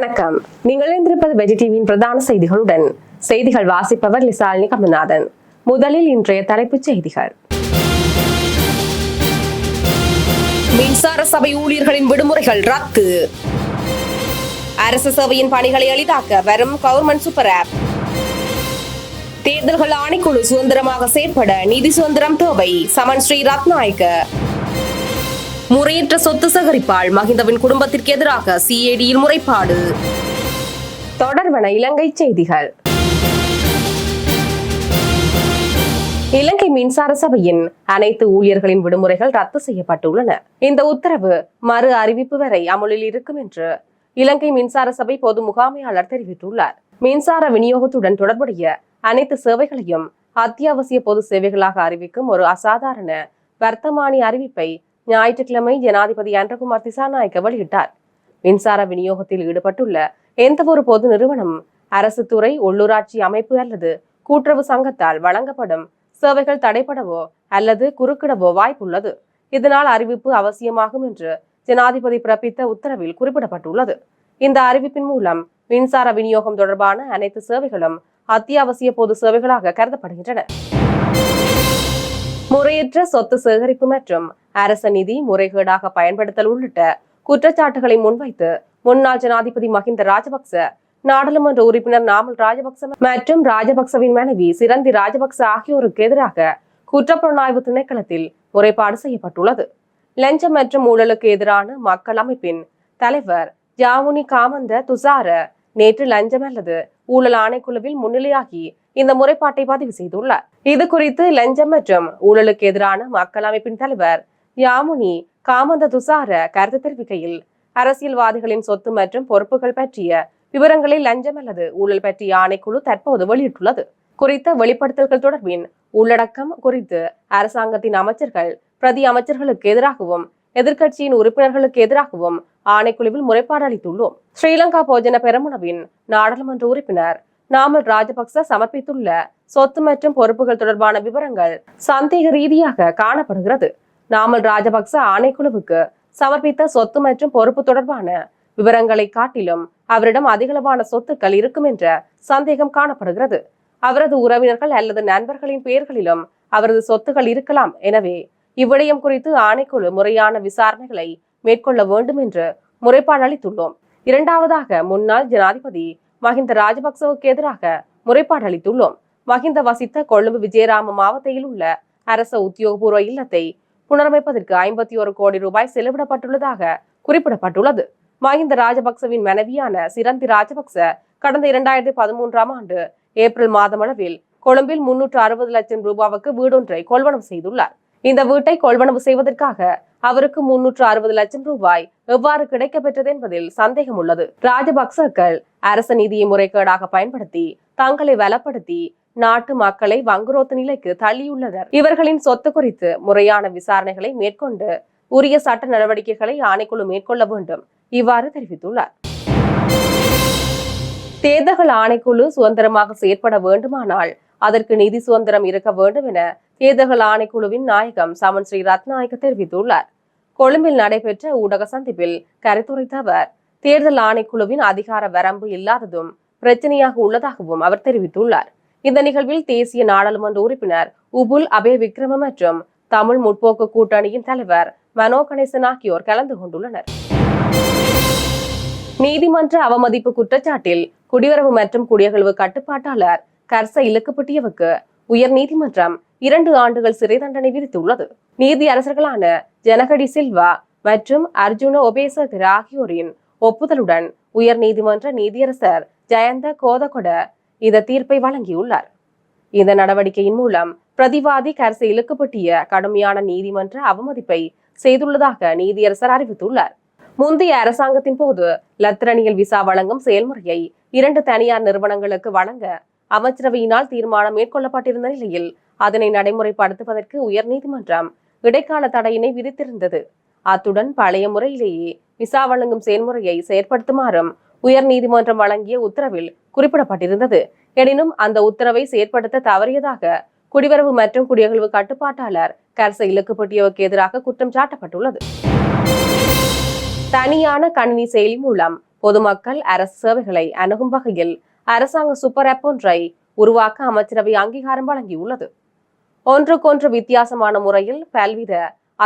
வணக்கம். நீங்கள் இணைந்திருப்பது வெஜி டிவியின் பிரதான செய்திகளுடன். செய்திகள் வாசிப்பவர் லிசாலினி கமல்நாதன். முதலில் இன்றைய தலைப்புச் செய்திகள். மின்சார சபை ஊழியர்களின் விடுமுறைகள் ரத்து. அரசு சேவையின் பணிகளை எளிதாக்க வரும் கவர்மெண்ட் சூப்பர் ஆப். தேர்தல்கள் ஆணைக்குழு சுதந்திரமாக செயற்பட நிதி சுதந்திரம் தேவை. சமன் ஸ்ரீ ரத்நாயக்க. முறையற்ற சொத்து சகரிப்பாள் மகிந்தவின் குடும்பத்திற்கு எதிராக சிஏடியில் முறைப்பாடு. தொடர்வன இலங்கை செய்திகள். இலங்கை மின்சார சபையின் அனைத்து ஊழியர்களின் விடுமுறைகள் ரத்து செய்யப்பட்டுள்ளன. இந்த உத்தரவு மறு அறிவிப்பு வரை அமலில் இருக்கும் என்று இலங்கை மின்சார சபை பொது முகாமையாளர் தெரிவித்துள்ளார். மின்சார விநியோகத்துடன் தொடர்புடைய அனைத்து சேவைகளையும் அத்தியாவசிய பொது சேவைகளாக அறிவிக்கும் ஒரு அசாதாரண வர்த்தமானி அறிவிப்பை ஞாயிற்றுக்கிழமை ஜனாதிபதி அன்றகுமார் திசாநாயக்க வெளியிட்டார். மின்சார விநியோகத்தில் ஈடுபட்டுள்ள எந்த ஒரு பொது நிறுவனம் அரசு துறை உள்ளூராட்சி அமைப்பு அல்லது கூட்டுறவு சங்கத்தால் வழங்கப்படும் சேவைகள் தடைப்படவோ அல்லது குறுக்கிடவோ வாய்ப்புள்ளது. இதனால் அறிவிப்பு அவசியமாகும் என்று ஜனாதிபதி பிறப்பித்த உத்தரவில் குறிப்பிடப்பட்டுள்ளது. இந்த அறிவிப்பின் மூலம் மின்சார விநியோகம் தொடர்பான அனைத்து சேவைகளும் அத்தியாவசிய பொது சேவைகளாக கருதப்படுகின்றன. முறையற்ற சொத்து சேகரிப்பு மற்றும் அரச நிதி முறைகேடாக பயன்படுத்தல் உள்ளிட்ட குற்றச்சாட்டுகளை முன்வைத்து முன்னாள் ஜனாதிபதி மஹிந்த ராஜபக்ச நாடாளுமன்ற உறுப்பினர் நாமல் ராஜபக்ச மற்றும் ராஜபக்சவின் மனைவி சிரந்தி ராஜபக்ச ஆகியோருக்கு எதிராக குற்றப்புலனாய்வு திணைக்களத்தில் முறைப்பாடு செய்யப்பட்டுள்ளது. லஞ்சம் மற்றும் ஊழலுக்கு எதிரான மக்கள் அமைப்பின் தலைவர் ஜாமுனி காமந்த துசார நேற்று லஞ்சம் அல்லது ஊழல் ஆணைக்குழுவில் முன்னிலையாகி இந்த முறைப்பாட்டை பதிவு செய்துள்ளார். இது குறித்து லஞ்சம் மற்றும் ஊழலுக்கு எதிரான மக்கள் அமைப்பின் தலைவர் யாமுனி காமந்த துசார கருத்து தெரிவிக்கையில் அரசியல்வாதிகளின் சொத்து மற்றும் பொறுப்புகள் பற்றிய விவரங்களை லஞ்சம் அல்லது ஊழல் பற்றிய ஆணைக்குழு தற்போது வெளியிட்டுள்ளது. குறித்த வெளிப்படுத்தல்கள் தொடர்பின் உள்ளடக்கம் குறித்து அரசாங்கத்தின் அமைச்சர்கள் பிரதி அமைச்சர்களுக்கு எதிராகவும் எதிர்க்கட்சியின் உறுப்பினர்களுக்கு எதிராகவும் ஆணைக்குழுவில் முறைப்பாடு அளித்துள்ளோம். ஸ்ரீலங்கா போஜன பெருமுனவின் நாடாளுமன்ற உறுப்பினர் நாமல் ராஜபக்ச சமர்ப்பித்துள்ள சொத்து மற்றும் பொறுப்புகள் தொடர்பான விவரங்கள் சந்தேக ரீதியாக காணப்படுகிறது. நாமல் ராஜபக்ச ஆணைக்குழுவுக்கு சமர்ப்பித்த சொத்து மற்றும் பொறுப்பு தொடர்பான விவரங்களை காட்டிலும் அவரிடம் அதிகளவான சொத்துக்கள் இருக்கும் என்ற சந்தேகம் காணப்படுகிறது. அவரது உறவினர்கள் அல்லது நண்பர்களின் பெயர்களிலும் அவரது சொத்துகள் இருக்கலாம். எனவே இவ்விடயம் குறித்து ஆணைக்குழு முறையான விசாரணைகளை மேற்கொள்ள வேண்டும் என்று முறைப்பாடு அளித்துள்ளோம். இரண்டாவதாக முன்னாள் ஜனாதிபதி மஹிந்த ராஜபக்சவுக்கு எதிராக முறைப்பாடு அளித்துள்ளோம். மஹிந்த வசித்த கொழும்பு விஜயராம மாவட்டத்தில் உள்ள அரச உத்தியோகபூர்வ இல்லத்தை புனரமைப்பதற்கு ஐம்பத்தி ஒரு கோடி ரூபாய் செலவிடப்பட்டுள்ளதாக குறிப்பிடப்பட்டுள்ளது. மஹிந்த ராஜபக்சவின் மனைவியான சிரந்தி ராஜபக்ச கடந்த இரண்டாயிரத்தி பதிமூன்றாம் ஆண்டு ஏப்ரல் மாதமளவில் கொழும்பில் முன்னூற்று அறுபது லட்சம் ரூபாவுக்கு வீடொன்றை கொள்வனவு செய்துள்ளார். இந்த வீட்டை கொள்வனவு செய்வதற்காக அவருக்கு முன்னூற்று அறுபது லட்சம் ரூபாய் எவ்வாறு கிடைக்கப்பெற்றது என்பதில் சந்தேகம் உள்ளது ராஜபக்சக்கள் அரச நிதியை முறைகேடாக பயன்படுத்தி தங்களை வலப்படுத்தி நாட்டு மக்களை வங்குரோத்து நிலைக்கு தள்ளியுள்ளனர். இவர்களின் சொத்து குறித்து முறையான விசாரணைகளை மேற்கொண்டு உரிய சட்ட நடவடிக்கைகளை ஆணைக்குழு மேற்கொள்ள வேண்டும் இவ்வாறு தெரிவித்துள்ளார். தேர்தல்கள் ஆணைக்குழு சுதந்திரமாக செயற்பட வேண்டுமானால் அதற்கு நிதி சுதந்திரம் இருக்க வேண்டும் என தேர்தல்கள் ஆணைக்குழுவின் நாயகம் சமன் ஸ்ரீ ரத்நாயக்க தெரிவித்துள்ளார். கொழும்பில் நடைபெற்ற ஊடக சந்திப்பில் கருத்துரைத்த அவர் தேர்தல் ஆணைக்குழுவின் அதிகார வரம்பு இல்லாததும் பிரச்சனையாக உள்ளதாகவும் அவர் தெரிவித்துள்ளார். இந்த நிகழ்வில் தேசிய நாடாளுமன்ற உறுப்பினர் உபுல் அபே விக்ரம மற்றும் தமிழ் முற்போக்கு கூட்டணியின் தலைவர் மனோ கணேசன் ஆகியோர் கலந்து கொண்டுள்ளனர். நீதிமன்ற அவமதிப்பு குற்றச்சாட்டில் குடியுறவு மற்றும் குடியகழ்வு கட்டுப்பாட்டாளர் கர்ச இலக்குப்பட்டியவுக்கு உயர் நீதிமன்றம் இரண்டு ஆண்டுகள் சிறை தண்டனை விதித்துள்ளது. நீதி அரசர்களான ஜனகடி சில்வா மற்றும் அர்ஜுன ஒபேசகர் ஆகியோரின் ஒப்புதலுடன் உயர் நீதிமன்ற நீதியரசர் ஜெயந்த கோதகொட இந்த தீர்ப்பை வழங்கியுள்ளார். இந்த நடவடிக்கையின் மூலம் பிரதிவாதி கரசு இழுக்கப்பட்டிய கடுமையான நீதிமன்ற அவமதிப்பை செய்துள்ளதாக நீதியரசர் அறிவித்துள்ளார். முந்தைய அரசாங்கத்தின் போது லத்திரனியல் விசா வழங்கும் செயல்முறையை இரண்டு தனியார் நிறுவனங்களுக்கு வழங்க அமைச்சரவையினால் தீர்மானம் மேற்கொள்ளப்பட்டிருந்த நிலையில் அதனை நடைமுறைப்படுத்துவதற்கு உயர்நீதிமன்றம் இடைக்கால தடையினை விதித்திருந்தது. அத்துடன் பழைய முறையிலேயே விசா வழங்கும் செயல்முறையை செயற்படுத்துமாறும் உயர் நீதிமன்றம் வழங்கிய உத்தரவில் குறிப்பிடப்பட்டிருந்தது. எனினும் அந்த உத்தரவை செயற்படுத்த தவறியதாக குடிவரவு மற்றும் குடியகழ்வு கட்டுப்பாட்டாளர் கர்ச இலக்குப்பட்டியவுக்கு எதிராக குற்றம் சாட்டப்பட்டுள்ளது. தனியான கணினி செயலி மூலம் பொதுமக்கள் அரசு சேவைகளை அணுகும் வகையில் அரசாங்க சூப்பர் ஆப் ஒன்றை உருவாக்க அமைச்சரவை அங்கீகாரம் வழங்கியுள்ளது. ஒன்றுக்கொன்று வித்தியாசமான முறையில் பல்வித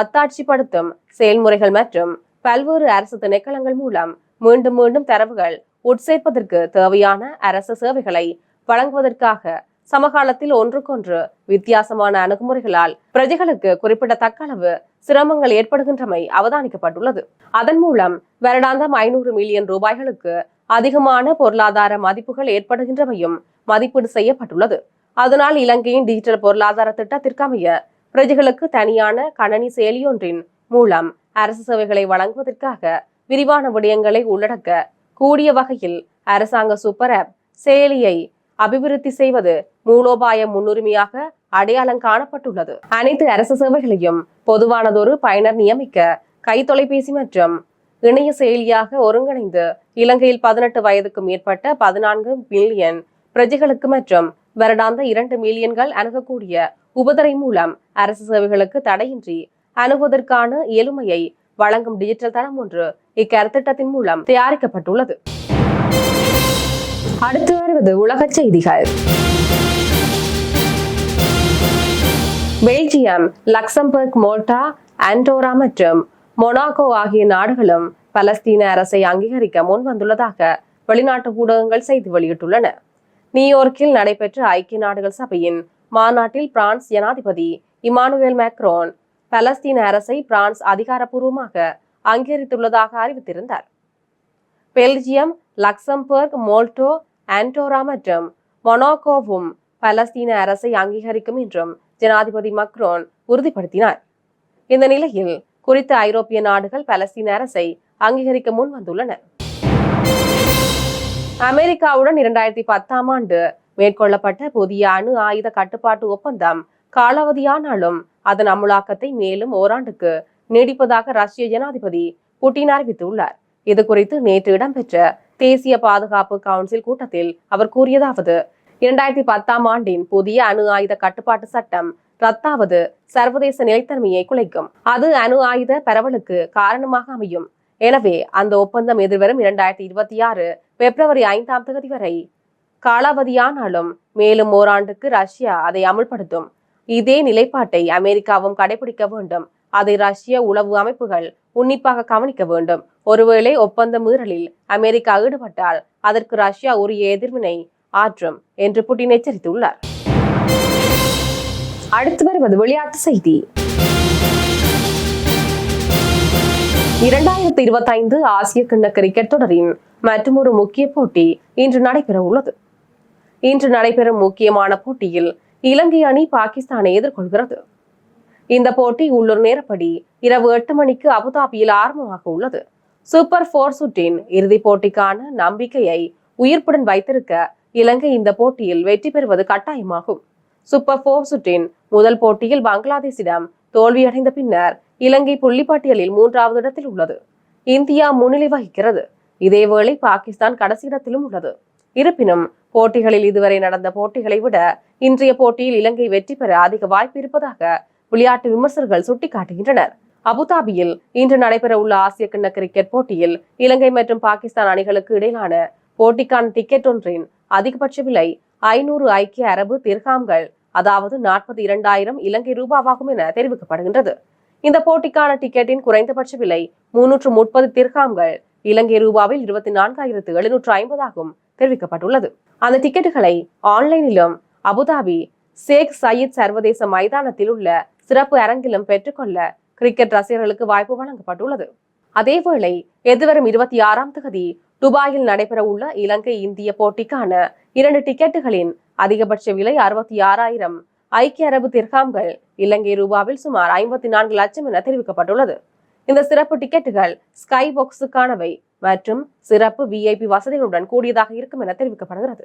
அத்தாட்சிப்படுத்தும் செயல்முறைகள் மற்றும் பல்வேறு அரசு திணைக்களங்கள் மூலம் மீண்டும் மீண்டும் தரவுகள் உட்சேர்ப்பதற்கு தேவையான அரசு சேவைகளை வழங்குவதற்காக சமகாலத்தில் ஒன்றுக்கொன்று வித்தியாசமான அணுகுமுறைகளால் பிரஜைகளுக்கு குறிப்பிடத்தக்க அளவு சிரமங்கள் ஏற்படுகின்றமை அவதானிக்கப்பட்டுள்ளது. அதன் மூலம் வருடாந்தம் ஐநூறு மில்லியன் ரூபாய்களுக்கு அதிகமான பொருளாதார மதிப்புகள் ஏற்படுகின்றமையும் மதிப்பீடு செய்யப்பட்டுள்ளது. அதனால் இலங்கையின் டிஜிட்டல் பொருளாதார திட்டத்திற்கமைய பிரஜைகளுக்கு தனியான கணனி செயலியொன்றின் மூலம் அரசு சேவைகளை வழங்குவதற்காக விரிவான விடயங்களை உள்ளடக்க கூடிய வகையில் அரசாங்க சூப்பர் ஆப் செயலியை அபிவிருத்தி செய்வது மூலோபாய முன்னுரிமையாக அடையாளம் காணப்பட்டுள்ளது. அனைத்து அரசு சேவைகளையும் பொதுவானதொரு பயனர் நியமிக்க கைத்தொலைபேசி மற்றும் இணைய செயலியாக ஒருங்கிணைந்து இலங்கையில் பதினெட்டு வயதுக்கு மேற்பட்ட பதினான்கு மில்லியன் பிரஜைகளுக்கு மற்றும் வருடாந்த இரண்டு மில்லியன்கள் அணுகக்கூடிய உபதரை மூலம் அரசு சேவைகளுக்கு தடையின்றி அணுகுவதற்கான எளிமையை வழங்கும் டிஜிட்டல் தளம் ஒன்று இக்கருத்திட்டத்தின் மூலம் தயாரிக்கப்பட்டுள்ளது. அடுத்து வருவது உலக செய்திகள். பெல்ஜியம் லக்சம்பர்க் மோல்டா ஆண்டோரா மற்றும் மொனாகோ ஆகிய நாடுகளும் பலஸ்தீன அரசை அங்கீகரிக்க முன் வந்துள்ளதாக வெளிநாட்டு ஊடகங்கள் செய்தி வெளியிட்டுள்ளன. நியூயோர்க்கில் நடைபெற்ற ஐக்கிய நாடுகள் சபையின் மாநாட்டில் பிரான்ஸ் ஜனாதிபதி இமானுவேல் மேக்ரோன் பலஸ்தீன அரசை பிரான்ஸ் அதிகாரப்பூர்வமாக அங்கீகரித்துள்ளதாக அறிவித்திருந்தார். பெல்ஜியம் லக்சம்பர்க் மோல்டோ ஆண்டோரா மற்றும் மொனாகோவும் பலஸ்தீன அரசை அங்கீகரிக்கும் என்றும் ஜனாதிபதி மக்ரோன் உறுதிப்படுத்தினார். இந்த நிலையில் குறித்த ஐரோப்பிய நாடுகள் பலஸ்தீன அரசை அங்கீகரிக்க முன் வந்துள்ளன. அமெரிக்காவுடன் இரண்டாயிரத்தி பத்தாம் ஆண்டு மேற்கொள்ளப்பட்ட புதிய அணு ஆயுத கட்டுப்பாட்டு ஒப்பந்தம் காலாவதியானாலும் அதன் அமுலாக்கத்தை மேலும் ஓராண்டுக்கு நீடிப்பதாக ரஷ்ய ஜனாதிபதி புட்டின் அறிவித்துள்ளார். இது குறித்து நேற்று இடம்பெற்ற தேசிய பாதுகாப்பு கவுன்சில் கூட்டத்தில் அவர் கூறியதாவது இரண்டாயிரத்தி பத்தாம் ஆண்டின் புதிய அணு ஆயுத கட்டுப்பாட்டு சட்டம் ரத்தாவது சர்வதேச நிலைத்தன்மையை குலைக்கும். அது அணு ஆயுத பரவலுக்கு காரணமாக அமையும். எனவே அந்த ஒப்பந்தம் எதிர்வரும் இரண்டாயிரத்தி இருபத்தி ஆறு பிப்ரவரி ஐந்தாம் தேதி வரை காலாவதியானாலும் மேலும் ஓராண்டுக்கு ரஷ்யா அதை அமுல்படுத்தும். இதே நிலைப்பாட்டை அமெரிக்காவும் கடைபிடிக்க வேண்டும். அதை ரஷ்ய உளவு அமைப்புகள் உன்னிப்பாக கவனிக்க வேண்டும். ஒருவேளை ஒப்பந்த மீறலில் அமெரிக்கா ஈடுபட்டால் அதற்கு ரஷ்யா உரிய எதிர்வினை ஆற்றும் என்று புட்டின் எச்சரித்துள்ளார். அடுத்து வருவது விளையாட்டு செய்தி. இரண்டாயிரத்தி இருபத்தைந்து ஆசிய கிண்ண கிரிக்கெட் தொடரின் மற்றொரு முக்கிய போட்டி இன்று நடைபெற உள்ளது இன்று நடைபெறும் முக்கியமான போட்டியில் இலங்கை அணி பாகிஸ்தானை எதிர்கொள்கிறது. இந்த போட்டி உள்ளூர் நேரப்படி இரவு எட்டு மணிக்கு அபுதாபியில் ஆரம்பமாக உள்ளது. சூப்பர் போர் சுற்றின் இறுதிப் போட்டிக்கான நம்பிக்கையை உயிர்ப்புடன் வைத்திருக்க இலங்கை இந்த போட்டியில் வெற்றி பெறுவது கட்டாயமாகும். சூப்பர் போர் சுற்றின் முதல் போட்டியில் பங்களாதேஷிடம் தோல்வியடைந்த பின்னர் இலங்கை புள்ளிப்பட்டியலில் மூன்றாவது இடத்தில் உள்ளது. இந்தியா முன்னிலை வகிக்கிறது. இதேவேளை பாகிஸ்தான் கடைசி இடத்திலும் உள்ளது. இருப்பினும் போட்டிகளில் இதுவரை நடந்த போட்டிகளை விட இன்றைய போட்டியில் இலங்கை வெற்றி பெற அதிக வாய்ப்பு இருப்பதாக விளையாட்டு விமர்சகர்கள் சுட்டிக்காட்டுகின்றனர். அபுதாபியில் இன்று நடைபெற உள்ள ஆசிய கிண்ண கிரிக்கெட் போட்டியில் இலங்கை மற்றும் பாகிஸ்தான் அணிகளுக்கு இடையிலான போட்டிக்கான டிக்கெட் ஒன்றின் அதிகபட்ச விலை ஐநூறு ஐக்கிய அரபு திர்காம்கள் அதாவது நாற்பது இரண்டாயிரம் இலங்கை ரூபாவாகும் என தெரிவிக்கப்படுகின்றது. இந்த போட்டிக்கான டிக்கெட்டின் குறைந்தபட்ச விலை முன்னூற்று முப்பது திர்காம்கள் இலங்கை ரூபாவில் இருபத்தி நான்காயிரத்து எழுநூற்று ஐம்பதாகவும் தெரிவிக்கப்பட்டுள்ளது. அந்த டிக்கெட்டுகளை ஆன்லைனிலும் அபுதாபி சேக் சயீத் சர்வதேச மைதானத்தில் உள்ள சிறப்பு அரங்கிலும் பெற்றுக்கொள்ள கிரிக்கெட் ரசிகர்களுக்கு வாய்ப்பு வழங்கப்பட்டுள்ளது. அதேவேளை எதிர்வரும் இருபத்தி ஆறாம் தேதி துபாயில் நடைபெற உள்ள இலங்கை இந்திய போட்டிக்கான இரண்டு டிக்கெட்டுகளின் அதிகபட்ச விலை அறுபத்தி ஆறாயிரம் ஐக்கிய அரபு திர்காம்கள் இலங்கை ரூபாவில் சுமார் ஐம்பத்தி நான்கு லட்சம் என தெரிவிக்கப்பட்டுள்ளது. இந்த சிறப்பு டிக்கெட்டுகள் ஸ்கை பாக்ஸுக்கானவை மற்றும் சிறப்பு விஐபி வசதிகளுடன் கூடியதாக இருக்கும் என தெரிவிக்கப்படுகிறது.